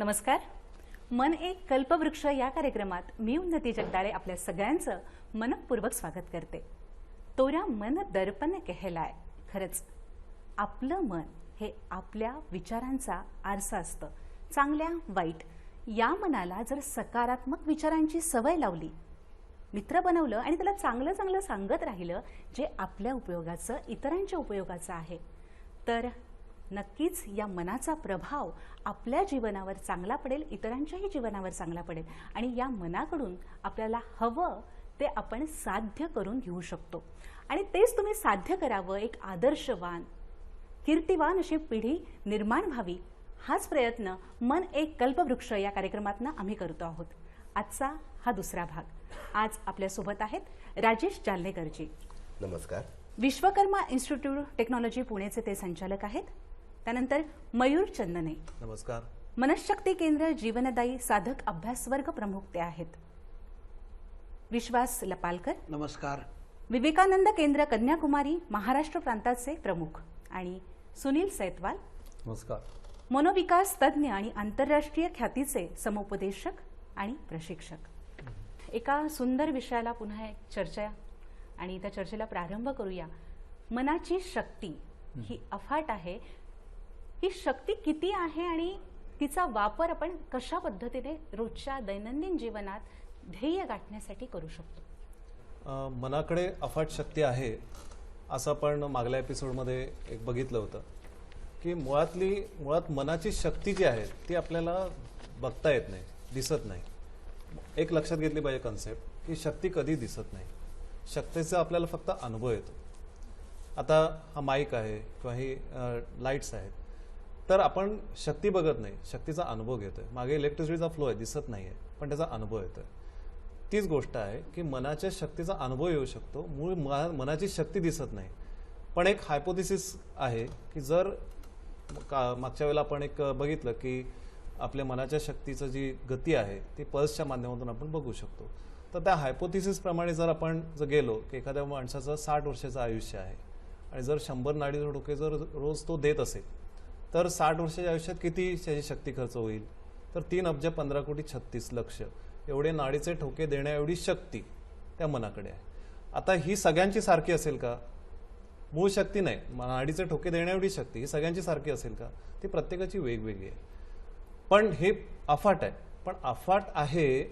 नमस्कार. मन एक कल्पवृक्ष या कार्यक्रमात मी उन्नती जगदाळे आपल्या सगळ्यांचं मनपूर्वक स्वागत करते. तोरा मन दर्पण कहलाय. खरंच आपलं मन हे आपल्या विचारांचा आरसा असतं. चांगल्या वाईट या मनाला जर सकारात्मक विचारांची सवय लावली मित्र बनवलं आणि त्याला चांगलं चांगलं सांगत राहिलं जे आपल्या उपयोगाचं इतरांच्या उपयोगाचं आहे तर नक्कीच या मनाचा प्रभाव आपल्या जीवनावर चांगला पडेल इतरांच्याही जीवनावर चांगला पडेल. आणि या मनाकडून आपल्याला हवं ते आपण साध्य करून घेऊ शकतो. आणि तेच तुम्ही साध्य करावं एक आदर्शवान कीर्तिवान अशी पिढी निर्माण व्हावी. हाच प्रयत्न मन एक कल्पवृक्ष या कार्यक्रमातनं आम्ही करतो आहोत. आजचा हा दुसरा भाग. आज आपल्यासोबत आहेत राजेश जालनेकरजी. नमस्कार. विश्वकर्मा इन्स्टिट्यूट टेक्नॉलॉजी पुणेचे ते संचालक आहेत. त्यानंतर मयूर चंदने. नमस्कार. मनशक्ती केंद्र जीवनदायी साधक अभ्यास वर्ग प्रमुख ते आहेत. विश्वास लपालकर. नमस्कार. विवेकानंद केंद्र कन्याकुमारी महाराष्ट्र प्रांताचे प्रमुख. आणि सुनील सैतवाल. नमस्कार. मनोविकास तज्ज्ञ आणि आंतरराष्ट्रीय ख्यातीचे समुपदेशक आणि प्रशिक्षक. एका सुंदर विषयाला पुन्हा एक चर्चा आणि त्या चर्चेला प्रारंभ करूया. मनाची शक्ती ही अफाट आहे. ही शक्ती किती आहे आणि तिचा वापर आपण कशा पद्धतीने रोजच्या दैनंदिन जीवनात ध्येय गाठण्यासाठी करू शकतो? मनाकडे अफाट शक्ती आहे असं आपण मागल्या एपिसोडमध्ये एक बघितलं होतं की मुळातली मुळात मनाची शक्ती जी आहे ती आपल्याला बघता येत नाही दिसत नाही. एक लक्षात घेतली पाहिजे कन्सेप्ट की शक्ती कधी दिसत नाही. शक्तीचा आपल्याला फक्त अनुभव येतो. आता हा माईक आहे किंवा ही लाईट्स आहेत. तर आपण शक्ती बघत नाही. शक्तीचा अनुभव घेतोय. मागे इलेक्ट्रिसिटीचा फ्लो आहे दिसत नाही आहे पण त्याचा अनुभव येतोय. तीच गोष्ट आहे की मनाच्या शक्तीचा अनुभव येऊ शकतो. मूळ मनाची शक्ती दिसत नाही. पण एक हायपोथिसिस आहे की जर का मागच्या वेळेला आपण एक बघितलं की आपल्या मनाच्या शक्तीचं जी गती आहे ती पल्सच्या माध्यमातून आपण बघू शकतो. तर त्या हायपोथिसिस प्रमाणे जर आपण जर गेलो की एखाद्या माणसाचं साठ वर्षाचं आयुष्य आहे आणि जर शंभर नाडीचे डोके जर रोज तो देत असेल तर साठ वर्षाच्या आयुष्यात किती त्याची शक्ती खर्च होईल? तर तीन अब्ज पंधरा कोटी छत्तीस लक्ष. एवढे नाडीचे ठोके देण्या एवढी शक्ती त्या मनाकडे आहे. आता ही सगळ्यांची सारखी असेल का? मूळ शक्ती नाही. नाडीचे ठोके देण्या एवढी शक्ती ही सगळ्यांची सारखी असेल का? ती प्रत्येकाची वेगवेगळी आहे. पण हे अफाट आहे. पण अफाट आहे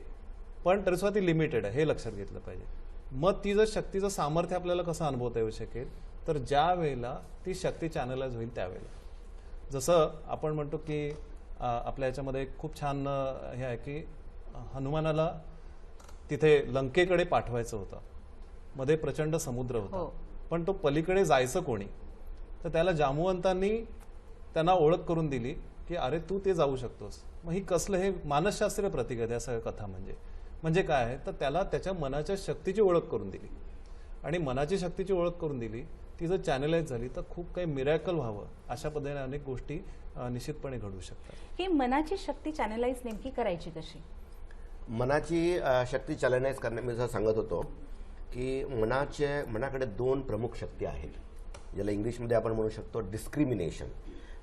पण तरी सुद्धा ती लिमिटेड आहे. हे लक्षात घेतलं पाहिजे. मग ती जर शक्तीचं सामर्थ्य आपल्याला कसं अनुभवता येऊ शकेल? तर ज्या वेळेला ती शक्ती चॅनलाइज होईल त्यावेळेला. जसं आपण म्हणतो की आपल्या याच्यामध्ये खूप छान हे आहे की हनुमानाला तिथे लंकेकडे पाठवायचं होतं. मध्ये प्रचंड समुद्र होता. हो. पण तो पलीकडे जायचं कोणी? तर त्याला जामवंतांनी त्यांना ओळख करून दिली की अरे तू ते जाऊ शकतोस. मग ही कसलं हे मानसशास्त्रीय प्रतीक आहे त्या सगळ्या कथा म्हणजे. म्हणजे काय आहे? तर त्याला त्याच्या मनाच्या शक्तीची ओळख करून दिली. आणि मनाची शक्तीची ओळख करून दिली ती जर चॅनलाइज झाली तर खूप काही मिरॅकल व्हावं अशा पद्धतीने अनेक गोष्टी निश्चितपणे घडू शकतात. ही मनाची शक्ती चॅनलाइज नेमकी करायची कशी? मनाची शक्ती चॅलेंज करण्या मी जसं सांगत होतो की मनाचे मनाकडे दोन प्रमुख शक्ती आहेत ज्याला इंग्लिशमध्ये आपण म्हणू शकतो डिस्क्रिमिनेशन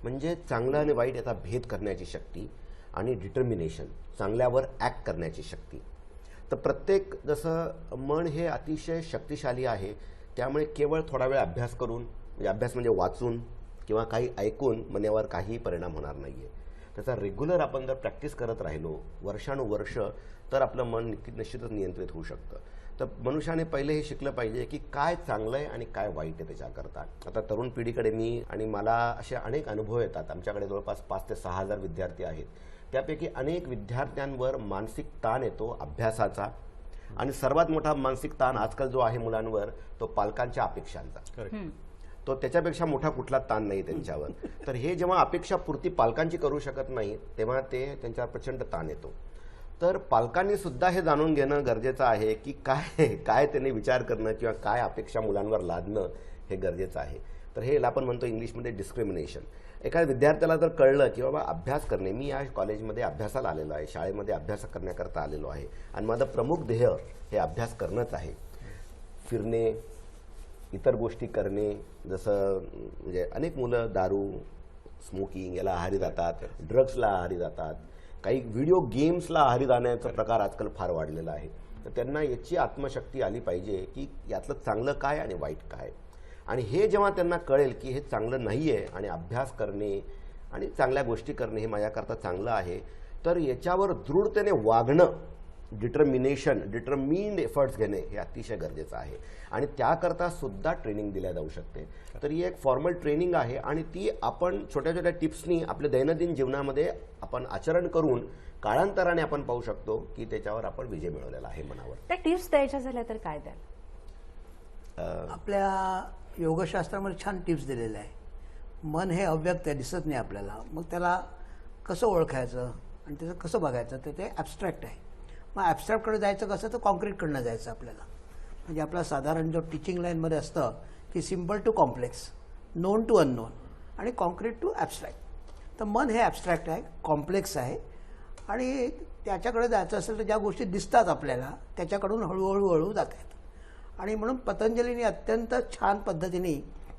म्हणजे चांगलं आणि वाईट याचा भेद करण्याची शक्ती आणि डिटर्मिनेशन चांगल्यावर ॲक्ट करण्याची शक्ती. तर प्रत्येक जसं मन हे अतिशय शक्तिशाली आहे त्यामुळे केवळ थोडा वेळ अभ्यास करून म्हणजे अभ्यास म्हणजे वाचून किंवा काही ऐकून मनावर काही परिणाम होणार नाही आहे त्याचा रेग्युलर आपण जर प्रॅक्टिस करत राहिलो वर्षानुवर्ष तर आपलं मन निश्चितच नियंत्रित होऊ शकतं. तर मनुष्याने पहिले हे शिकलं पाहिजे की काय चांगलं आहे आणि काय वाईट आहे त्याच्याकरता. आता तरुण पिढीकडे मी आणि मला असे अनेक अनुभव येतात. आमच्याकडे जवळपास पाच ते सहा हजार विद्यार्थी आहेत. त्यापैकी अनेक विद्यार्थ्यांवर मानसिक ताण येतो अभ्यासाचा. आणि सर्वात मोठा मानसिक ताण आजकाल जो आहे मुलांवर तो पालकांच्या अपेक्षांचा. तो त्याच्यापेक्षा मोठा कुठला ताण नाही त्यांच्यावर. तर हे जेव्हा अपेक्षा पूर्ती पालकांची करू शकत नाही तेव्हा ते त्यांच्यावर प्रचंड ताण येतो. तर पालकांनी सुद्धा हे जाणून घेणं गरजेचं आहे की काय काय त्यांनी विचार करणं किंवा काय अपेक्षा मुलांवर लादणं हे गरजेचं आहे. तर हे आपण म्हणतो इंग्लिशमध्ये डिस्क्रिमिनेशन एखाद्या विद्यार्थ्याला जर कळलं की बाबा अभ्यास करणे मी या कॉलेजमध्ये अभ्यासाला आलेलो आहे शाळेमध्ये अभ्यास करण्याकरता आलेलो आहे आणि माझं प्रमुख ध्येय हे अभ्यास करणंच आहे. फिरणे इतर गोष्टी करणे जसं म्हणजे अनेक मुलं दारू स्मोकिंग याला आहारी जातात ड्रग्सला आहारी जातात. काही व्हिडिओ गेम्सला आहारी जाण्याचा प्रकार आजकाल फार वाढलेला आहे. तर त्यांना याची आत्मशक्ती आली पाहिजे की यातलं चांगलं काय आणि वाईट काय. आणि हे जेव्हा त्यांना कळेल की हे चांगलं नाही आहे आणि अभ्यास करणे आणि चांगल्या गोष्टी करणे हे माझ्याकरता चांगलं आहे तर याच्यावर दृढतेने वागणं डिटर्मिनेशन डिटर्मिन्ड एफर्ट्स घेणे हे अतिशय गरजेचं आहे. आणि त्याकरता सुद्धा ट्रेनिंग दिल्या जाऊ शकते. तर ही एक फॉर्मल ट्रेनिंग आहे आणि ती आपण छोट्या छोट्या टिप्सनी आपल्या दैनंदिन जीवनामध्ये आपण आचरण करून काळांतराने आपण पाहू शकतो की त्याच्यावर आपण विजय मिळवलेला आहे मनावर. त्या टिप्स द्यायच्या झाल्या तर काय द्याल? आपल्या योगशास्त्रामध्ये छान टिप्स दिलेल्या आहे मन हे अव्यक्त आहे दिसत नाही आपल्याला. मग त्याला कसं ओळखायचं आणि त्याचं कसं बघायचं तर ते ॲबस्ट्रॅक्ट आहे. मग ॲबस्ट्रॅक्टकडे जायचं कसं? तर कॉन्क्रीटकडनं जायचं आपल्याला. म्हणजे आपला साधारण जो टीचिंग लाईनमध्ये असतं की simple to complex known to unknown आणि कॉन्क्रीट टू ॲबस्ट्रॅक्ट तर मन हे ॲबस्ट्रॅक्ट आहे कॉम्प्लेक्स आहे. आणि त्याच्याकडे जायचं असेल तर ज्या गोष्टी दिसतात आपल्याला त्याच्याकडून हळूहळू हळू जात आहेत आणि म्हणून पतंजलीने अत्यंत छान पद्धतीने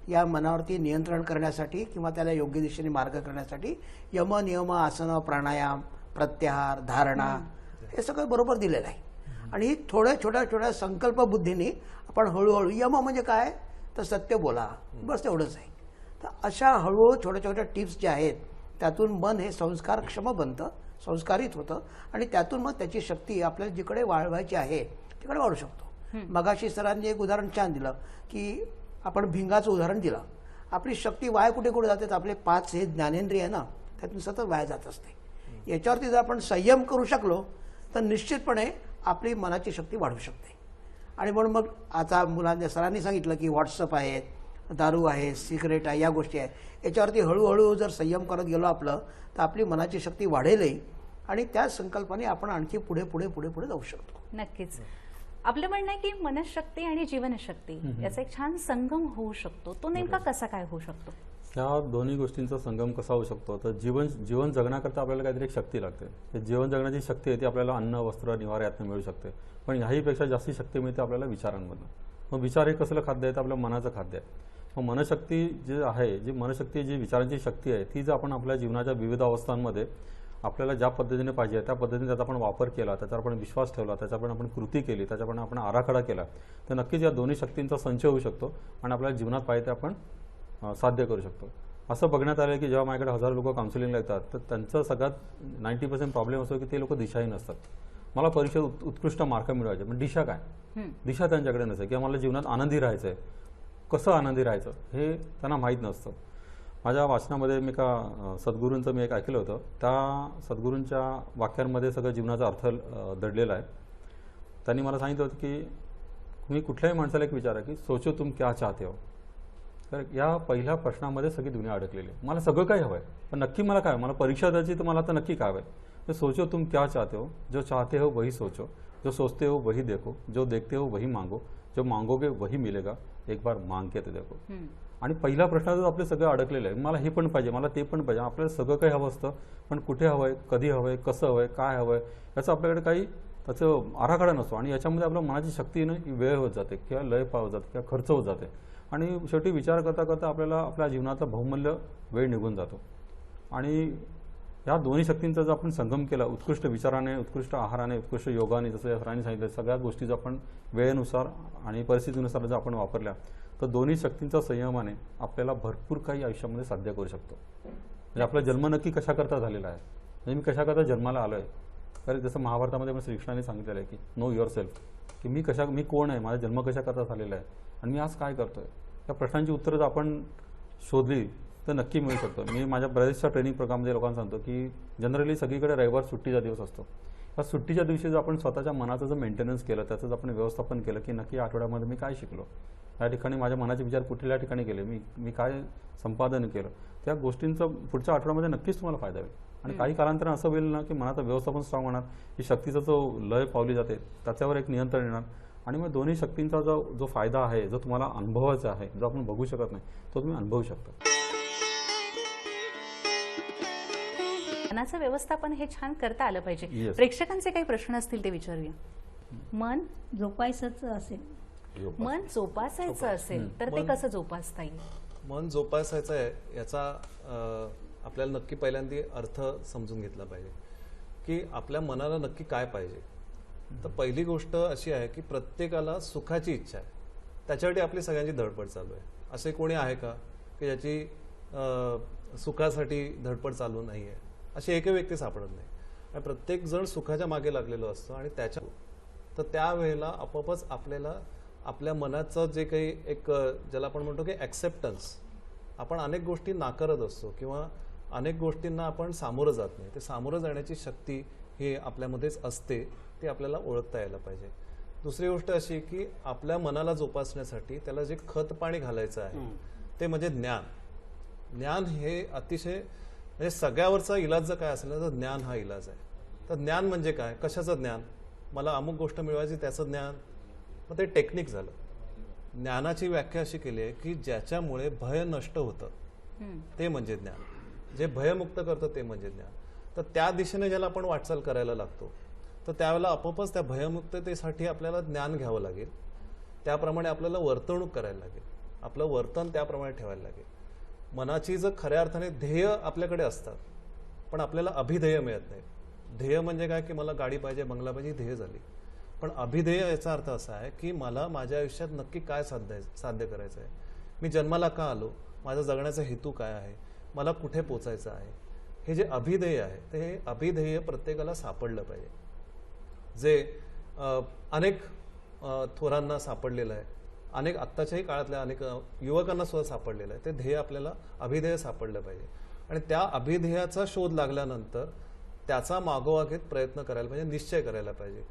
या मनावरती नियंत्रण करण्यासाठी किंवा त्याला योग्य दिशेने मार्ग करण्यासाठी यम नियम आसन प्राणायाम प्रत्याहार धारणा हे सगळं बरोबर दिलेलं आहे. आणि थोड्या छोट्या छोट्या संकल्प बुद्धीने आपण हळूहळू यम म्हणजे काय? तर सत्य बोला. बस एवढंच आहे. तर अशा हळूहळू छोट्या छोट्या टिप्स ज्या आहेत त्यातून मन हे संस्कारक्षम बनतं संस्कारित होतं आणि त्यातून मग त्याची शक्ती आपल्याला जिकडे वाढवायची आहे तिकडे वाढू शकतो. मगाशी सरांनी एक उदाहरण छान दिलं की आपण भिंगाचं उदाहरण दिलं. आपली शक्ती वाया कुठे कुठे जाते तर आपले पाच हे ज्ञानेंद्रिय आहे ना त्यातून सतत वाया जात असते. याच्यावरती जर आपण संयम करू शकलो तर निश्चितपणे आपली मनाची शक्ती वाढू शकते. आणि म्हणून मग आता मुलांच्या सरांनी सांगितलं की व्हॉट्सअप आहेत दारू आहे सिगरेट आहे या गोष्टी आहेत. याच्यावरती हळूहळू जर संयम करत गेलो आपलं तर आपली मनाची शक्ती वाढेलही. आणि त्या संकल्पाने आपण आणखी पुढे पुढे पुढे पुढे जाऊ शकतो. नक्कीच. आपलं म्हणणं आहे की मनशक्ती आणि जीवनशक्ती याचा एक छान संगम होऊ शकतो. तो नेमका कसा काय होऊ शकतो? ह्या दोन्ही गोष्टींचा संगम कसा होऊ शकतो? तर जीवन जीवन जगण्याकरता आपल्याला काहीतरी एक शक्ती लागते. ते जीवन जगण्याची शक्ती आहे ती आपल्याला अन्न वस्त्र निवार यातनं मिळू शकते. पण ह्याहीपेक्षा जास्ती शक्ती मिळते आपल्याला विचारांमधून. मग विचार हे कसलं खाद्य आहे? तर आपल्या मनाचं खाद्य आहे. मग मनशक्ती जे आहे जी मनशक्ती जी विचारांची शक्ती आहे ती जर आपण आपल्या जीवनाच्या विविध अवस्थांमध्ये आपल्याला ज्या पद्धतीने पाहिजे त्या पद्धतीने त्याचा आपण वापर केला त्याच्यावर आपण विश्वास ठेवला त्याच्यावर आपण कृती केली त्याच्यावर आपण आराखडा केला तर नक्कीच या दोन्ही शक्तींचा संच होऊ शकतो आणि आपल्याला जीवनात पाहिजे ते आपण साध्य करू शकतो. असं बघण्यात आलं की जेव्हा माझ्याकडे हजारो लोक काउन्सिलिंगला येतात तर त्यांचा सगळ्यात नाईन्टी पर्सेंट प्रॉब्लेम असतो की ते लोक दिशाहीन असतात. मला परीक्षेत उत- उत्कृष्ट मार्क मिळवायचे पण दिशा काय. दिशा त्यांच्याकडे नसते किंवा मला जीवनात आनंदी राहायचं आहे कसं आनंदी राहायचं हे त्यांना माहीत नसतं. माझ्या वाचनामध्ये मी का सद्गुरूंचं मी एक ऐकलं होतं. त्या सद्गुरूंच्या वाक्यांमध्ये सगळं जीवनाचा अर्थ दडलेला आहे. त्यांनी मला सांगितलं होतं की तुम्ही कुठल्याही माणसाला एक विचारा की सोचो तुम क्या चाहते हो? तर या पहिल्या प्रश्नामध्ये सगळी दुनिया अडकलेली आहे. मला सगळं काय हवं आहे पण नक्की मला काय मला परीक्षा द्यायची तर मला आता नक्की काय हवं आहे तर सोचो तुम क्या चाहते हो? जो चाहते हो वही सोचो. जो सोचते हो वही देखो. जो देखते हो वही मांगो. जो मांगोगे वही मिलेगा. एक बार मांग के तो देखो. आणि आणि पहिल्या जो आपले सगळं अडकलेलं आहे मला हे पण पाहिजे मला ते पण पाहिजे आपल्याला सगळं काही हवं असतं पण कुठे हवं आहे कधी हवं आहे कसं हवं आहे काय हवं आहे याचं आपल्याकडे काही त्याचं आराखडा नसतो. आणि याच्यामध्ये आपल्या मनाची शक्तीनं वेळ होत जाते किंवा लय पावत जाते किंवा खर्च होत जाते. आणि शेवटी विचार करता करता आपल्याला आपल्या जीवनाचा बहुमूल्य वेळ निघून जातो. आणि या दोन्ही शक्तींचा जर आपण संगम केला उत्कृष्ट विचाराने उत्कृष्ट आहाराने उत्कृष्ट योगाने जसं या सरांनी सांगितलं सगळ्या गोष्टी जर आपण वेळेनुसार आणि परिस्थितीनुसार जर आपण वापरल्या तर दोन्ही शक्तींच्या संयमाने आपल्याला भरपूर काही आयुष्यामध्ये साध्य करू शकतो. म्हणजे आपला जन्म नक्की कशाकरता झालेला आहे? म्हणजे मी कशाकरता जन्माला आलो आहे कारण जसं महाभारतामध्ये पण श्रीकृष्णाने सांगितलेलं आहे की नो युअर सेल्फ की मी कशा मी कोण आहे? माझा जन्म कशाकरता झालेला आहे? आणि मी आज काय करतो आहे या प्रश्नांची उत्तरं जर आपण शोधली तर नक्की मिळू शकतो. मी माझ्या बऱ्याचशा ट्रेनिंग प्रोग्राममध्ये लोकांना सांगतो की जनरली सगळीकडे रविवार सुट्टीचा दिवस असतो. या सुट्टीच्या दिवशी जर आपण स्वतःच्या मनाचं जर मेंटेनन्स केलं त्याचं जर आपण व्यवस्थापन केलं की नक्की आठवड्यामध्ये मी काय शिकलो? या ठिकाणी माझ्या मनाचे विचार कुठल्या ठिकाणी केले? मी मी काय संपादन केलं? त्या गोष्टींचा पुढच्या आठवड्यामध्ये नक्कीच तुम्हाला फायदा होईल. आणि काही कालांतराने असं होईल ना की मनाचं व्यवस्थापन स्ट्रॉंग होणार की शक्तीचा जो लय पावली जाते त्याच्यावर एक नियंत्रण येणार. आणि मग दोन्ही शक्तींचा जो जो फायदा आहे जो तुम्हाला अनुभवायचा आहे जो आपण बघू शकत नाही तो तुम्ही अनुभवू शकता. मनाचं व्यवस्थापन हे छान करता आलं पाहिजे. Yes. प्रेक्षकांचे काही प्रश्न असतील ते विचारूया. मन? झोपायचंच असेल. मन जोपासायचं असेल तर ते कसं जोपासता येईल? मन जोपासायचं आहे याचा आपल्याला नक्की पहिल्यांदा अर्थ समजून घेतला पाहिजे. की आपल्या मनाला नक्की काय पाहिजे. तर पहिली गोष्ट अशी आहे की प्रत्येकाला सुखाची इच्छा आहे. त्याच्यासाठी आपली सगळ्यांची धडपड चालू आहे. असे कोणी आहे का की ज्याची सुखासाठी धडपड चालू नाही आहे अशी एकही व्यक्ती सापडत नाही. आणि प्रत्येक जण सुखाच्या मागे लागलेलो असतो आणि त्याच्या तर त्यावेळेला आपोआपच आपल्याला आपल्या मनाचं जे काही एक ज्याला आपण म्हणतो की ॲक्सेप्टन्स आपण अनेक गोष्टी नाकारत असतो किंवा अनेक गोष्टींना आपण सामोरं जात नाही. ते सामोरं जाण्याची शक्ती ही आपल्यामध्येच असते ती आपल्याला ओळखता यायला पाहिजे. दुसरी गोष्ट अशी की आपल्या मनाला जोपासण्यासाठी त्याला जे खत पाणी घालायचं आहे ते म्हणजे ज्ञान. ज्ञान हे अतिशय म्हणजे सगळ्यावरचा इलाज जर काय असेल तर ज्ञान हा इलाज आहे. तर ज्ञान म्हणजे काय? कशाचं ज्ञान? मला अमुक गोष्ट मिळवायची त्याचं ज्ञान मग ते टेक्निक झालं. ज्ञानाची व्याख्या अशी केली आहे की ज्याच्यामुळे भय नष्ट होतं. ते म्हणजे ज्ञान. जे भयमुक्त करतं ते म्हणजे ज्ञान. तर त्या दिशेने ज्याला आपण वाटचाल करायला लागतो तर त्यावेळेला आपोआपच त्या भयमुक्ततेसाठी आपल्याला ज्ञान घ्यावं लागेल. त्याप्रमाणे आपल्याला वर्तणूक करायला लागेल. आपलं वर्तन त्याप्रमाणे ठेवायला लागेल. मनाची जर खऱ्या अर्थाने ध्येय आपल्याकडे असतात पण आपल्याला अभिध्येय मिळत नाही. ध्येय म्हणजे काय? की मला गाडी पाहिजे बंगला पाहिजे ध्येय झाली. पण अभिधेय याचा अर्थ असा आहे की मला माझ्या आयुष्यात नक्की काय साध्य साध्य करायचं आहे? मी जन्माला का आलो? माझा जगण्याचा हेतू काय आहे? मला कुठे पोचायचं आहे? हे जे अभिधेय आहे ते हे अभिधेय प्रत्येकाला सापडलं पाहिजे. जे अनेक थोरांना सापडलेलं आहे अनेक आत्ताच्याही काळातल्या अनेक युवकांना सुद्धा सापडलेलं आहे ते ध्येय आपल्याला अभिधेय सापडलं पाहिजे. आणि त्या अभिधेयाचा शोध लागल्यानंतर त्याचा मागोवा घेत प्रयत्न करायला पाहिजे निश्चय करायला पाहिजे.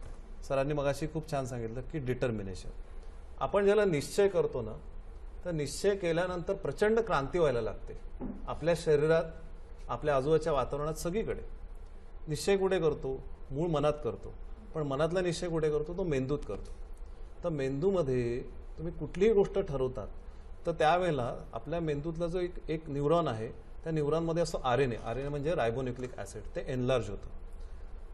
सरांनी मगाशी खूप छान सांगितलं की डिटर्मिनेशन आपण ज्याला निश्चय करतो ना तर निश्चय केल्यानंतर प्रचंड क्रांती व्हायला लागते. आपल्या शरीरात आपल्या आजूबाजूच्या वातावरणात सगळीकडे. निश्चय कुठे करतो? मूळ मनात करतो. पण मनातला निश्चय कुठे करतो? तो मेंदूत करतो. तर मेंदूमध्ये तुम्ही कुठलीही गोष्ट ठरवतात तर त्यावेळेला आपल्या मेंदूतला जो एक एक न्यूरॉन आहे त्या न्यूरॉनमध्ये असतो R N A. R N A म्हणजे रायबोन्युक्लिक ॲसिड ते एनलार्ज होतं.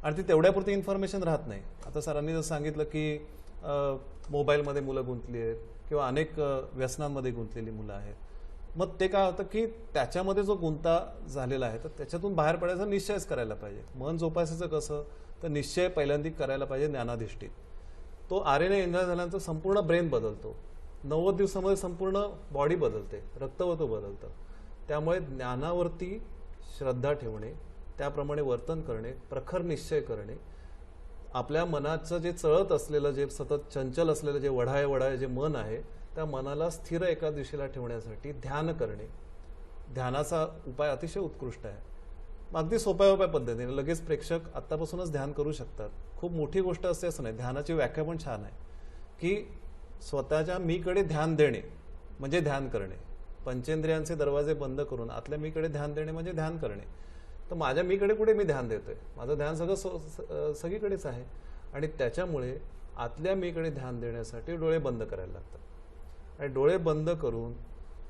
आणि ती तेवढ्यापुरती इन्फॉर्मेशन राहत नाही. आता सरांनी जर सांगितलं की मोबाईलमध्ये मुलं गुंतली आहेत किंवा अनेक व्यसनांमध्ये गुंतलेली मुलं आहेत. मग ते काय होतं की त्याच्यामध्ये जो गुंता झालेला आहे तर त्याच्यातून बाहेर पडायचा निश्चयच करायला पाहिजे. मन जोपासायचं कसं तर निश्चय पहिल्यांदा करायला पाहिजे ज्ञानाधिष्ठित. तो आर एन ए एन्जॉय झाल्यानंतर संपूर्ण ब्रेन बदलतो. नव्वद दिवसामध्ये संपूर्ण बॉडी बदलते रक्तवतो बदलतं. त्यामुळे ज्ञानावरती श्रद्धा ठेवणे त्याप्रमाणे वर्तन करणे प्रखर निश्चय करणे आपल्या मनाचं जे चळत असलेलं जे सतत चंचल असलेलं जे वढाय वढाय जे मन आहे त्या मनाला स्थिर एका दिशेला ठेवण्यासाठी ध्यान करणे. ध्यानाचा उपाय अतिशय उत्कृष्ट आहे. मग अगदी सोप्या सोप्या पद्धतीने लगेच प्रेक्षक आत्तापासूनच ध्यान करू शकतात. खूप मोठी गोष्ट असते असं नाही ध्यानाची व्याख्या पण छान आहे. की स्वतःच्या मीकडे ध्यान देणे म्हणजे ध्यान करणे. पंचेंद्रियांचे दरवाजे बंद करून आतल्या मीकडे ध्यान देणे म्हणजे ध्यान करणे. तर माझ्या मीकडे कुठे मी ध्यान देतोय? माझं ध्यान सगळं स- स- सगळीकडेच आहे. आणि त्याच्यामुळे आतल्या मीकडे ध्यान देण्यासाठी डोळे बंद करायला लागतात. आणि डोळे बंद करून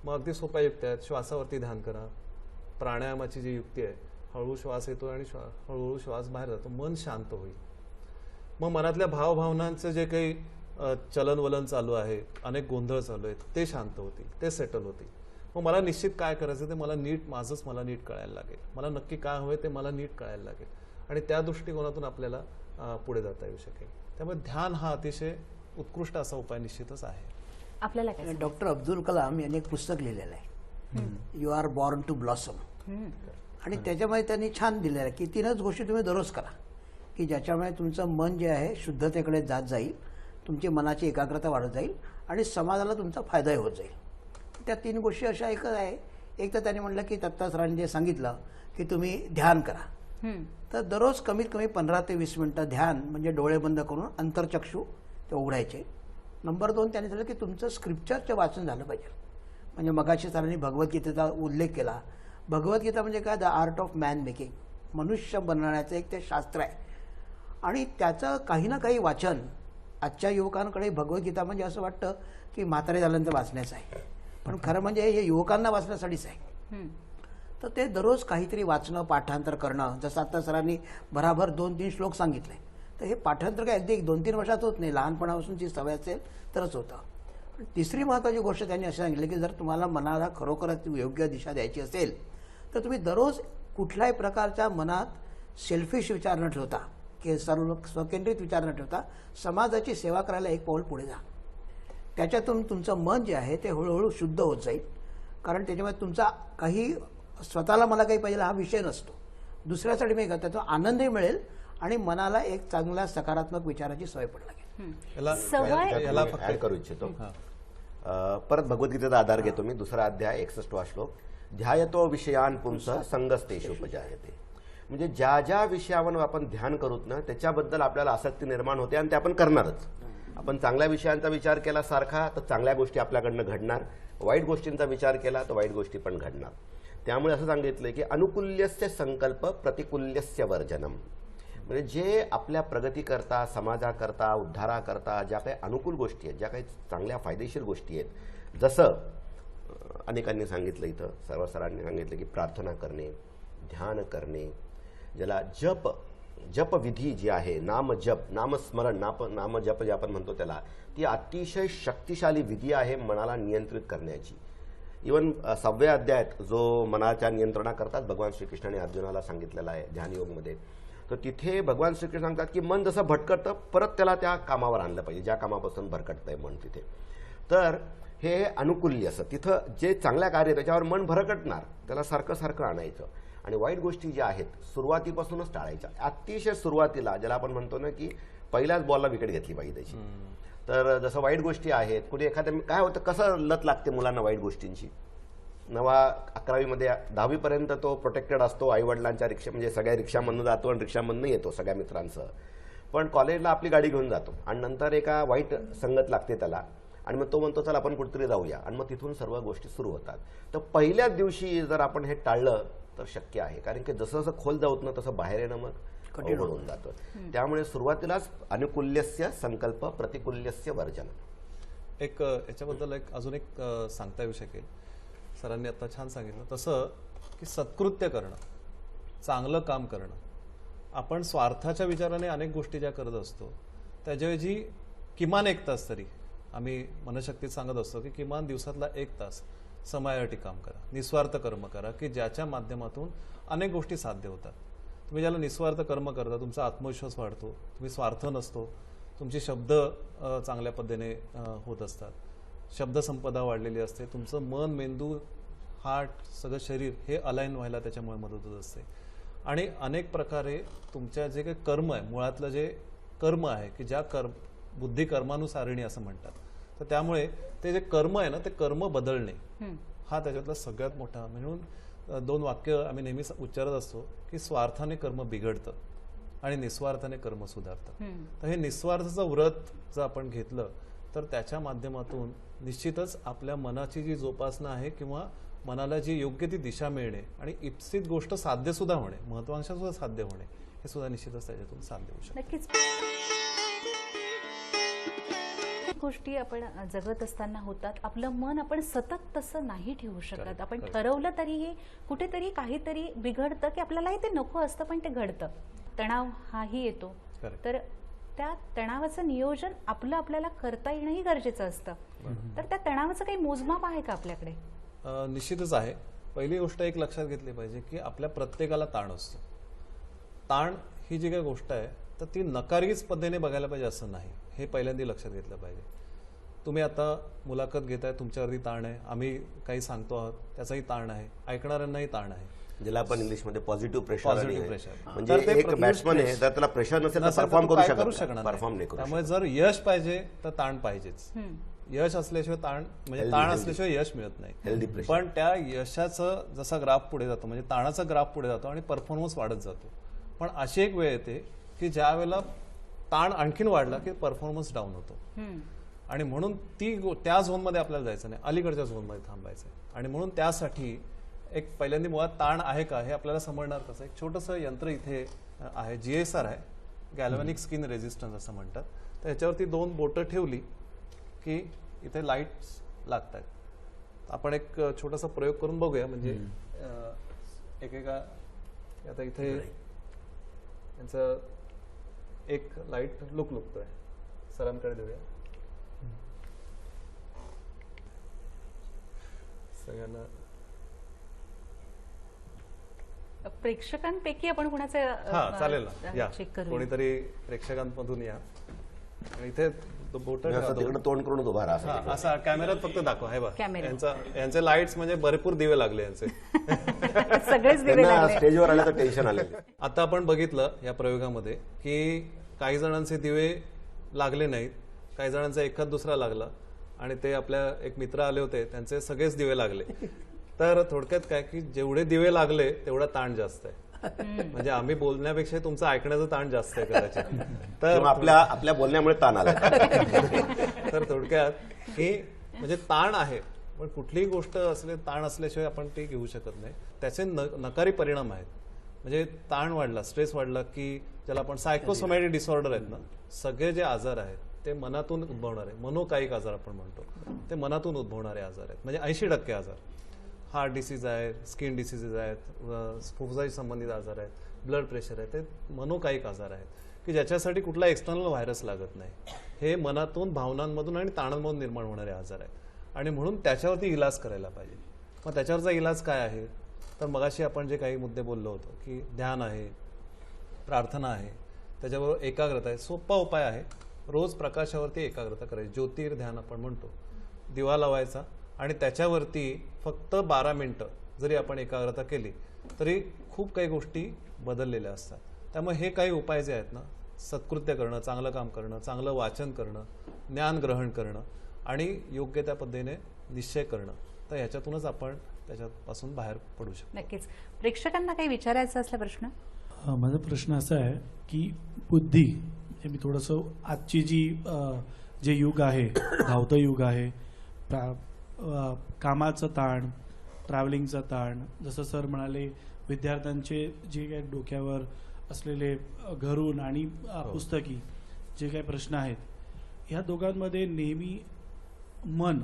मग अगदी सोप्या युक्त्या आहेत. श्वासावरती ध्यान करा. प्राणायामाची जी युक्ती आहे हळू श्वास येतो आणि श्वा हळूहळू श्वास बाहेर जातो. मन शांत होईल. मग मनातल्या भावभावनांचं जे काही चलनवलन चालू आहे अनेक गोंधळ चालू आहेत ते शांत होतील ते सेटल होतील. मग मला निश्चित काय करायचं ते मला नीट माझंच मला नीट कळायला लागेल. मला नक्की काय हवंय ते मला नीट कळायला लागेल. आणि त्या दृष्टिकोनातून आपल्याला पुढे जाता येऊ शकेल. त्यामुळे ध्यान हा अतिशय उत्कृष्ट असा उपाय निश्चितच आहे. आपल्याला काय? डॉक्टर अब्दुल कलाम यांनी एक पुस्तक लिहिलेलं आहे. You are born to blossom. आणि त्याच्यामध्ये त्यांनी छान दिलेलं आहे की तीनच गोष्टी तुम्ही दररोज करा. की ज्याच्यामुळे तुमचं मन जे आहे शुद्धतेकडे जात जाईल तुमची मनाची एकाग्रता वाढत जाईल आणि समाजाला तुमचा फायदाही होत जाईल. त्या तीन गोष्टी अशा एकच आहे. एक तर त्यांनी म्हटलं की दत्ता सरांनी जे सांगितलं की तुम्ही ध्यान करा. तर दररोज कमीत कमी पंधरा ते वीस मिनटं ध्यान म्हणजे डोळे बंद करून अंतरचक्षू ते उघडायचे. नंबर दोन त्यांनी सांगितलं की तुमचं स्क्रिप्चरचं वाचन झालं पाहिजे. म्हणजे मगाशी सरांनी भगवद्गीतेचा उल्लेख केला. भगवद्गीता म्हणजे काय? The art of man making मनुष्य बनवण्याचं एक ते शास्त्र आहे. आणि त्याचं काही ना काही वाचन आजच्या युवकांकडे भगवद्गीता म्हणजे असं वाटतं की म्हातारे झाल्यानंतर वाचण्याचं आहे. पण खरं म्हणजे हे युवकांना वाचण्यासाठीच आहे. तर ते दररोज काहीतरी वाचणं पाठांतर करणं जसं आता सरांनी भराभर दोन तीन श्लोक सांगितले. तर हे पाठांतर काय अगदी एक दोन तीन वर्षात होत नाही. लहानपणापासून जी सवय असेल तरच होतं. पण तिसरी महत्त्वाची गोष्ट त्यांनी असं सांगितलं की जर तुम्हाला मनाला खरोखरच योग्य दिशा द्यायची असेल तर तुम्ही दररोज कुठल्याही प्रकारच्या मनात सेल्फिश विचार न ठेवता की सर्व स्वकेंद्रित विचार न ठेवता समाजाची सेवा करायला एक पाऊल पुढे जा. त्याच्यातून तुमचं मन जे आहे ते हळूहळू शुद्ध होत जाईल. कारण त्याच्यामुळे तुमचा काही स्वतःला मला काही पाहिजे हा विषय नसतो. दुसऱ्यासाठी मी त्याचा आनंदही मिळेल आणि मनाला एक चांगल्या सकारात्मक विचाराची सवय पण लागेल. करू इच्छितो. परत भगवद्गीतेचा आधार घेतो मी. दुसरा अध्याय एकसष्टवा श्लोक. ध्यायतो विषयान पुंस संगस्तेषोपजायते म्हणजे ज्या ज्या विषयावर आपण ध्यान करूत ना त्याच्याबद्दल आपल्याला आसक्ती निर्माण होते आणि ते आपण करणारच. आपण चांगल्या विषयांचा विचार केला सारखा तर चांगल्या गोष्टी आपल्याकडनं घडणार. वाईट गोष्टींचा विचार केला तर वाईट गोष्टी पण घडणार. त्यामुळे असं सांगितलं की अनुकूल्यस्य संकल्प प्रतिकूल्यस्य वर्जनम. म्हणजे जे आपल्या प्रगतीकरता समाजाकरता उद्धाराकरता ज्या काही अनुकूल गोष्टी आहेत ज्या काही चांगल्या फायदेशीर गोष्टी आहेत जसं अनेकांनी सांगितलं इथं सर्व सरांनी सांगितलं की प्रार्थना करणे ध्यान करणे ज्याला जप जपविधी जी आहे नाम जप नामस्मरण नाप नामजप जे आपण म्हणतो त्याला ती अतिशय शक्तिशाली विधी आहे मनाला नियंत्रित करण्याची. इवन अ, सहाव्या अध्यायात जो मनाच्या नियंत्रणाकरताच भगवान श्रीकृष्णाने अर्जुनाला सांगितलेला आहे ध्यानयोगमध्ये तर तिथे भगवान श्रीकृष्ण सांगतात की मन जसं भटकटतं परत त्याला त्या कामावर आणलं पाहिजे ज्या कामापासून भरकटतंय मन तिथे. तर हे अनुकूल्य असं तिथं जे चांगल्या कार्य त्याच्यावर मन भरकटणार त्याला सारखं सारखं आणायचं. आणि वाईट गोष्टी ज्या आहेत सुरुवातीपासूनच टाळायच्या. अतिशय सुरुवातीला ज्याला आपण म्हणतो ना की पहिल्याच बॉलला विकेट घेतली पाहिजे त्याची. तर जसं वाईट गोष्टी आहेत कुठे एखाद्या काय होतं कसं लत लागते मुलांना वाईट गोष्टींची? नवा अकरावीमध्ये दहावीपर्यंत तो प्रोटेक्टेड असतो आईवडिलांच्या रिक्षा म्हणजे सगळ्या रिक्षामधनं जातो आणि रिक्षामधनं येतो सगळ्या मित्रांसह पण कॉलेजला आपली गाडी घेऊन जातो आणि नंतर एका वाईट संगत लागते त्याला. आणि मग तो म्हणतो चल आपण कुठेतरी जाऊया. आणि मग तिथून सर्व गोष्टी सुरू होतात. तर पहिल्याच दिवशी जर आपण हे टाळलं तर शक्य आहे. कारण की जसं जसं खोल जाऊत ना तसं बाहेर येणं मग कठीण होऊन जातं. त्यामुळे सुरुवातीलाच अनुकूल्यस्य संकल्प प्रतिकूल्यस्य वर्जन. एक याच्याबद्दल एक अजून एक सांगता येऊ शकेल. सरांनी आता छान सांगितलं. तसं की सत्कृत्य करणं चांगलं काम करणं. आपण स्वार्थाच्या विचाराने अनेक गोष्टी ज्या करत असतो त्याच्याऐवजी किमान एक तास तरी आम्ही मनशक्तीत सांगत असतो की किमान दिवसातला एक तास. समायाटी काम करा. निस्वार्थ कर्म करा की ज्याच्या माध्यमातून अनेक गोष्टी साध्य होतात. तुम्ही ज्याला निस्वार्थ कर्म करता तुमचा आत्मविश्वास वाढतो तुम्ही स्वार्थ नसतो तुमचे शब्द चांगल्या पद्धतीने होत असतात. शब्दसंपदा वाढलेली असते तुमचं मन मेंदू हार्ट सगळं शरीर हे अलाईन व्हायला त्याच्यामुळे मदत होत असते. आणि अनेक प्रकारे तुमच्या जे काही कर्म आहे मुळातलं जे कर्म आहे की ज्या कर्म बुद्धी कर्मानुसारिणी असं म्हणतात. तर त्यामुळे ते जे कर्म आहे ना ते कर्म बदलणे. हा त्याच्यातला सगळ्यात मोठा. म्हणून दोन वाक्य आम्ही नेहमीच उच्चारत असतो की स्वार्थाने कर्म बिघडतं आणि निस्वार्थाने कर्म सुधारतं. तर हे निस्वार्थचं व्रत जर आपण घेतलं तर त्याच्या माध्यमातून निश्चितच आपल्या मनाची जी जोपासना आहे किंवा मनाला जी योग्य ती दिशा मिळणे आणि इप्सित गोष्ट साध्य सुद्धा होणे महत्वाकांक्षा सुद्धा साध्य होणे हे सुद्धा निश्चितच त्याच्यातून साध्य होऊ शकतं. गोष्टी आपण जगत असताना होतात. आपलं मन आपण सतत तसं नाही ठेवू शकत. आपण. ठरवलं तरीही कुठेतरी काहीतरी बिघडतं की आपल्यालाही ते नको असतं पण ते घडतं. तणाव हाही येतो. तर त्या तणावाचं नियोजन आपलं आपल्याला करता येणंही गरजेचं असतं. तर त्या तणावाचं काही मोजमाप आहे का आपल्याकडे? निश्चितच आहे. पहिली गोष्ट एक लक्षात घेतली पाहिजे की आपल्या प्रत्येकाला ताण असतो. ताण ही जी काही गोष्ट आहे तर ती नकारीच पद्धतीने बघायला पाहिजे असं नाही. हे पहिल्यांदा लक्षात घेतलं पाहिजे. तुम्ही आता मुलाखत घेताय तुमच्यावरती ताण आहे. आम्ही काही सांगतो आहोत त्याचाही ताण आहे. ऐकणाऱ्यांनाही ताण आहे. ज्याला आपण इंग्लिशमध्ये पॉझिटिव्ह प्रेशर. म्हणजे एक बॅट्समन आहे तर त्याला प्रेशर नसेल तर परफॉर्म करू शकणार परफॉर्म नाही. करू त्यामुळे जर यश पाहिजे तर ताण पाहिजेच. यश असल्याशिवाय ताण म्हणजे ताण. असल्याशिवाय यश मिळत नाही. पण त्या यशाचं जसा ग्राफ पुढे जातो म्हणजे ताणाचा ग्राफ पुढे जातो आणि परफॉर्मन्स वाढत जातो. पण अशी एक वेळ येते की ज्या वेळेला ताण आणखीन वाढला की परफॉर्मन्स डाऊन होतो. आणि म्हणून ती गो- त्या झोनमध्ये आपल्याला जायचं नाही. अलीकडच्या झोनमध्ये थांबायचं आहे. आणि म्हणून त्यासाठी एक पहिल्यांदा मुळात ताण आहे का हे आपल्याला समजणार कसं एक छोटंसं यंत्र इथे आहे. जी एस आर आहे. गॅल्व्हॅनिक स्किन रेजिस्टन्स असं म्हणतात. तर ह्याच्यावरती दोन बोटं ठेवली की इथे लाईट्स लागत आहेत आपण एक छोटासा प्रयोग करून बघूया. म्हणजे एकेका आता इथे यांचं एक लाइट लुक लुकतोय. सरांकडे देऊया. सगळ्यांना प्रेक्षकांपैकी आपण कुणाचे हा चालेल ना. या. चेक करू कोणीतरी प्रेक्षकांमधून या. आणि बोट तिकडे तोंड करून उभा राहा असं. हा असा कॅमेऱ्यात फक्त दाखवा हे बा कॅमेरा. यांचा लाईट्स म्हणजे भरपूर दिवे लागले यांचे. सगळेच दिवे लागले. स्टेजवर आलं तर टेन्शन आलं आता आपण बघितलं या प्रयोगामध्ये की काही जणांचे दिवे लागले नाहीत काही जणांचा एखाद दुसरा लागला आणि ते आपल्या एक मित्र आले होते त्यांचे सगळेच दिवे लागले. तर थोडक्यात काय की जेवढे दिवे लागले तेवढा ताण जास्त आहे. म्हणजे आम्ही बोलण्यापेक्षा तुमचं ऐकण्याचं ताण जास्त आहे कदाचित. तर आपल्या आपल्या बोलण्यामुळे ताण आला. तर थोडक्यात की म्हणजे ताण आहे पण कुठलीही गोष्ट असले ताण असल्याशिवाय आपण ती घेऊ शकत नाही. त्याचे न नकारी परिणाम आहेत. म्हणजे ताण वाढला स्ट्रेस वाढला की ज्याला आपण सायकोसोमॅटिक डिसऑर्डर आहेत ना सगळे जे आजार आहेत ते मनातून उद्भवणारे मनोकायिक आजार आपण म्हणतो. ते मनातून उद्भवणारे आजार आहेत. म्हणजे ऐंशी टक्के आजार. हार्ट डिसीज आहेत स्किन डिसीजेस आहेत फुफ्फुसाशी संबंधित आजार आहेत ब्लड प्रेशर आहे ते मनोकायिक आजार आहेत की ज्याच्यासाठी कुठला एक्सटर्नल व्हायरस लागत नाही. हे मनातून भावनांमधून आणि ताणांमधून निर्माण होणारे आजार आहेत. आणि म्हणून त्याच्यावरती इलाज करायला पाहिजे. मग त्याच्यावरचा इलाज काय आहे? तर मगाशी आपण जे काही मुद्दे बोललो होतो की ध्यान आहे प्रार्थना आहे त्याच्याबरोबर एकाग्रता आहे सोपा उपाय आहे. रोज प्रकाशावरती एकाग्रता करायची. ज्योतिर्ध्यान आपण म्हणतो. दिवा लावायचा आणि त्याच्यावरती फक्त बारा मिनटं जरी आपण एकाग्रता केली तरी खूप काही गोष्टी बदललेल्या असतात. त्यामुळे हे काही उपाय जे आहेत ना सत्कृत्य करणं चांगलं काम करणं चांगलं वाचन करणं ज्ञान ग्रहण करणं आणि योग्य त्या पद्धतीने निश्चय करणं तर ह्याच्यातूनच आपण त्याच्यापासून बाहेर पडू शकतो. नक्कीच. प्रेक्षकांना काही विचारायचं असला प्रश्न? माझा प्रश्न असा आहे की बुद्धी म्हणजे मी थोडंसं आजची जी जे युग आहे धावतं युग आहे कामाचं ताण ट्रॅव्हलिंगचा ताण जसं सर म्हणाले विद्यार्थ्यांचे जे काही डोक्यावर असलेले घरून आणि अ, पुस्तकी जे काही प्रश्न आहेत ह्या दोघांमध्ये नेहमी मन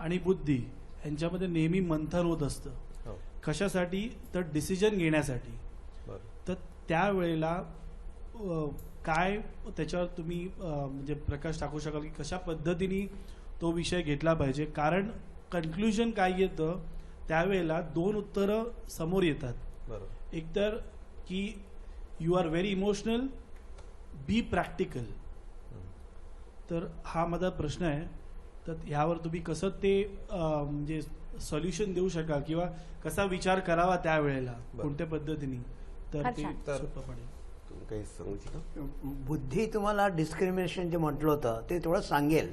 आणि बुद्धी यांच्यामध्ये नेहमी मंथन होत असतं. हो. कशासाठी? तर डिसिजन घेण्यासाठी. तर त्यावेळेला काय त्याच्यावर तुम्ही म्हणजे प्रकाश टाकू शकाल की कशा पद्धतीने तो विषय घेतला पाहिजे? कारण कन्क्ल्युजन काय येतं त्यावेळेला दोन उत्तरं समोर येतात. बरोबर. एकतर की you are very emotional be practical तर हा माझा प्रश्न आहे. तर ह्यावर तुम्ही कसं ते म्हणजे सोल्युशन देऊ शकाल किंवा कसा विचार करावा त्यावेळेला कोणत्या पद्धतीने? तर ते सोपं पडेल. काही सांगू इच्छिता? बुद्धी तुम्हाला डिस्क्रिमिनेशन जे म्हटलं होतं ते थोडं सांगेल.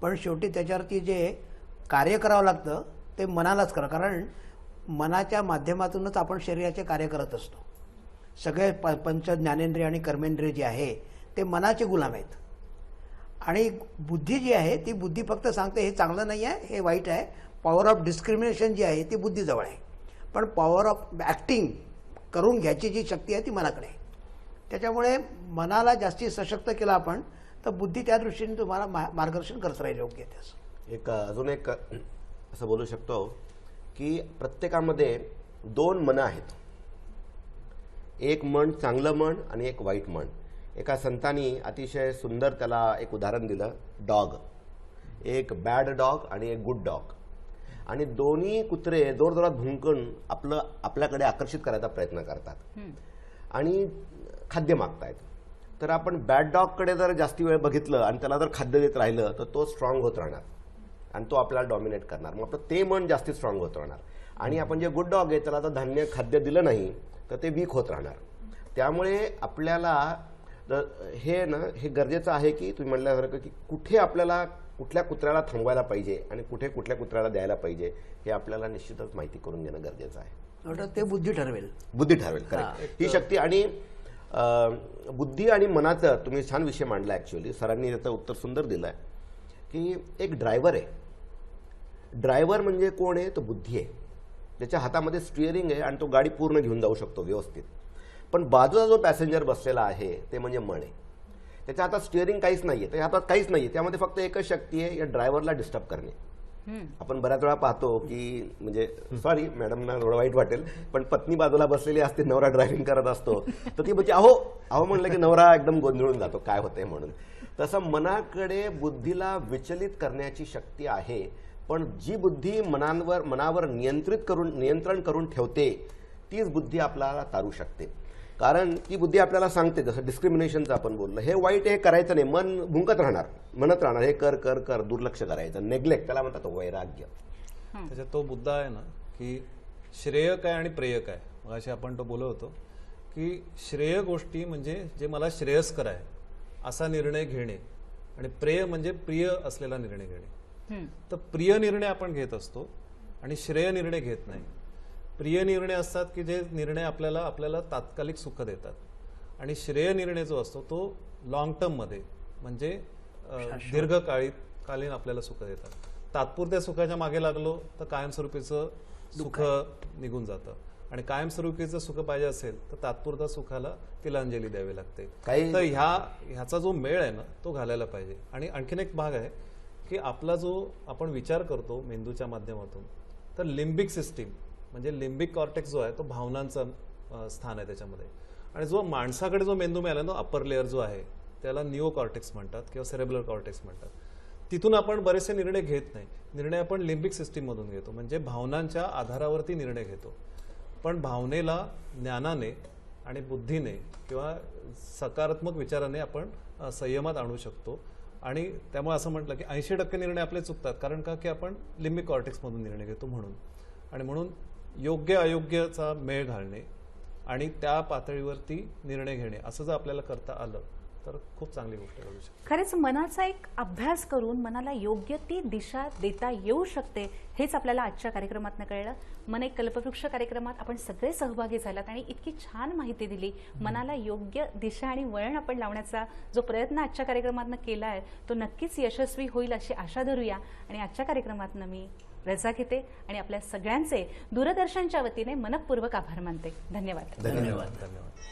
पण शेवटी त्याच्यावरती जे कार्य करावं लागतं ते मनालाच करा. कारण मनाच्या माध्यमातूनच आपण शरीराचे कार्य करत असतो. सगळे प पंच ज्ञानेंद्रिय आणि कर्मेंद्रिय जे आहे ते मनाचे गुलाम आहेत. आणि बुद्धी जी आहे ती बुद्धी फक्त सांगते हे चांगलं नाही आहे हे वाईट आहे. पॉवर ऑफ डिस्क्रिमिनेशन जी आहे ती बुद्धीजवळ आहे. पण पॉवर ऑफ ॲक्टिंग करून घ्यायची जी शक्ती आहे ती मनाकडे आहे. त्याच्यामुळे मनाला जास्ती सशक्त केलं आपण तर बुद्धी त्या दृष्टीने तुम्हाला मा मार्गदर्शन करत राहील योग्य त्याचं. एक अजून एक असं बोलू शकतो की प्रत्येकामध्ये दोन मनं आहेत. एक मन चांगलं मन आणि एक वाईट मन. एका संतांनी अतिशय सुंदर त्याला एक उदाहरण दिलं डॉग. एक बॅड डॉग आणि एक गुड डॉग. आणि दोन्ही कुत्रे जोरजोरात भुंकून आपलं आपल्याकडे आकर्षित करायचा प्रयत्न करतात. आणि खाद्य मागतायत. तर आपण बॅड डॉगकडे जर जास्ती वेळ बघितलं आणि त्याला जर खाद्य देत राहिलं तर तो स्ट्रॉंग होत राहणार. आणि तो आपल्याला डॉमिनेट करणार. मग आपलं ते मन जास्ती स्ट्रॉंग होत राहणार. आणि आपण जे गुड डॉग आहे त्याला जर धान्य खाद्य दिलं नाही तर ते वीक होत राहणार. त्यामुळे आपल्याला हे ना हे गरजेचं आहे की तुम्ही म्हटल्यासारखं की कुठे आपल्याला कुठल्या कुत्र्याला थांबवायला पाहिजे आणि कुठे कुठल्या कुत्र्याला द्यायला पाहिजे हे आपल्याला निश्चितच माहिती करून घेणं गरजेचं आहे. ते बुद्धी ठरवेल. बुद्धी ठरवेल करेक्ट ही. शक्ती आणि बुद्धी आणि मनाचं तुम्ही छान विषय मांडला ॲक्च्युली सरांनी त्याचं उत्तर सुंदर दिलं आहे की एक ड्रायव्हर आहे. ड्रायव्हर म्हणजे कोण आहे? तो बुद्धी आहे. त्याच्या हातामध्ये स्टिअरिंग आहे आणि तो गाडी पूर्ण घेऊन जाऊ शकतो व्यवस्थित. पण बाजूला जो पॅसेंजर बसलेला आहे ते म्हणजे मन आहे. त्याच्या हातात स्टिअरिंग काहीच नाही आहे त्याच्या हातात काहीच नाही आहे त्यामध्ये फक्त एकच शक्ती आहे या ड्रायव्हरला डिस्टर्ब करणे. आपण बऱ्याच वेळा पाहतो की म्हणजे सॉरी मॅडमना थोडं वाईट वाटेल पण पत्नी बाजूला बसलेली असते नवरा ड्रायव्हिंग करत असतो. तर ती म्हणजे अहो अहो म्हणलं की नवरा एकदम गोंधळून जातो काय होतंय? म्हणून. तसं मनाकडे बुद्धीला विचलित करण्याची शक्ती आहे पण जी बुद्धी मनांवर मनावर नियंत्रित करून नियंत्रण करून ठेवते तीच बुद्धी आपल्याला तारू शकते. कारण ती बुद्धी आपल्याला सांगते जसं डिस्क्रिमिनेशनचं आपण बोललो हे वाईट हे करायचं नाही मन भुंकत राहणार. म्हणत राहणार हे कर कर कर दुर्लक्ष करायचं नेग्लेक्ट त्याला म्हणतात वैराग्य. त्याच्यात तो मुद्दा आहे ना की श्रेय काय आणि प्रेय काय मगाशी आपण तो बोलत होतो की श्रेय गोष्टी म्हणजे जे मला श्रेयस्कर आहे असा निर्णय घेणे. आणि प्रेय म्हणजे प्रिय असलेला निर्णय घेणे. तर प्रिय निर्णय आपण घेत असतो आणि श्रेय निर्णय घेत नाही. प्रिय निर्णय असतात की जे निर्णय आपल्याला आपल्याला तात्कालिक सुख देतात. आणि श्रेय निर्णय जो असतो तो लॉंग टर्ममध्ये म्हणजे दीर्घकाळी कालीन आपल्याला सुख देतात. तात्पुरत्या सुखाच्या मागे लागलो तर कायमस्वरूपीचं सुख निघून जातं. आणि कायमस्वरूपीचं सुख पाहिजे असेल तर तात्पुरत्या सुखाला तिलांजली द्यावी लागते. तर ह्या ह्याचा जो मेळ आहे ना तो घालायला पाहिजे. आणि आणखीन एक भाग आहे की आपला जो आपण विचार करतो मेंदूच्या माध्यमातून तर लिम्बिक सिस्टीम म्हणजे लिम्बिक कॉर्टेक्स जो आहे तो भावनांचा स्थान आहे त्याच्यामध्ये. आणि जो माणसाकडे जो मेंदू मिळाला ना अप्पर लेअर जो आहे त्याला निओ कॉर्टेक्स म्हणतात किंवा सेरेब्युलर कॉर्टेक्स म्हणतात. तिथून आपण बरेचसे निर्णय घेत नाही. निर्णय आपण लिम्बिक सिस्टीममधून घेतो म्हणजे भावनांच्या आधारावरती निर्णय घेतो. पण भावनेला ज्ञानाने आणि बुद्धीने किंवा सकारात्मक विचाराने आपण संयमात आणू शकतो. आणि त्यामुळे असं म्हटलं की ऐंशी टक्के निर्णय आपले चुकतात कारण का? की आपण लिम्बिक कॉर्टेक्समधून निर्णय घेतो म्हणून. आणि म्हणून योग्य अयोग्यचा मेळ घालणे आणि त्या पातळीवरती निर्णय घेणे असं जर आपल्याला करता आलं तर खूप चांगली गोष्ट घडू शकते खरंच मनाचा एक अभ्यास करून मनाला योग्य ती दिशा देता येऊ शकते हेच आपल्याला आजच्या कार्यक्रमातनं कळलं. मन एक कल्पवृक्ष कार्यक्रमात आपण सगळे सहभागी झालात आणि इतकी छान माहिती दिली. मनाला योग्य दिशा आणि वळण आपण लावण्याचा जो प्रयत्न आजच्या कार्यक्रमातनं केला आहे तो नक्कीच यशस्वी होईल अशी आशा धरूया. आणि आजच्या कार्यक्रमातनं मी रजा घेते आणि आपल्या सगळ्यांचे दूरदर्शनच्या वतीने मनपूर्वक आभार मानते. धन्यवाद. धन्यवाद. धन्यवाद.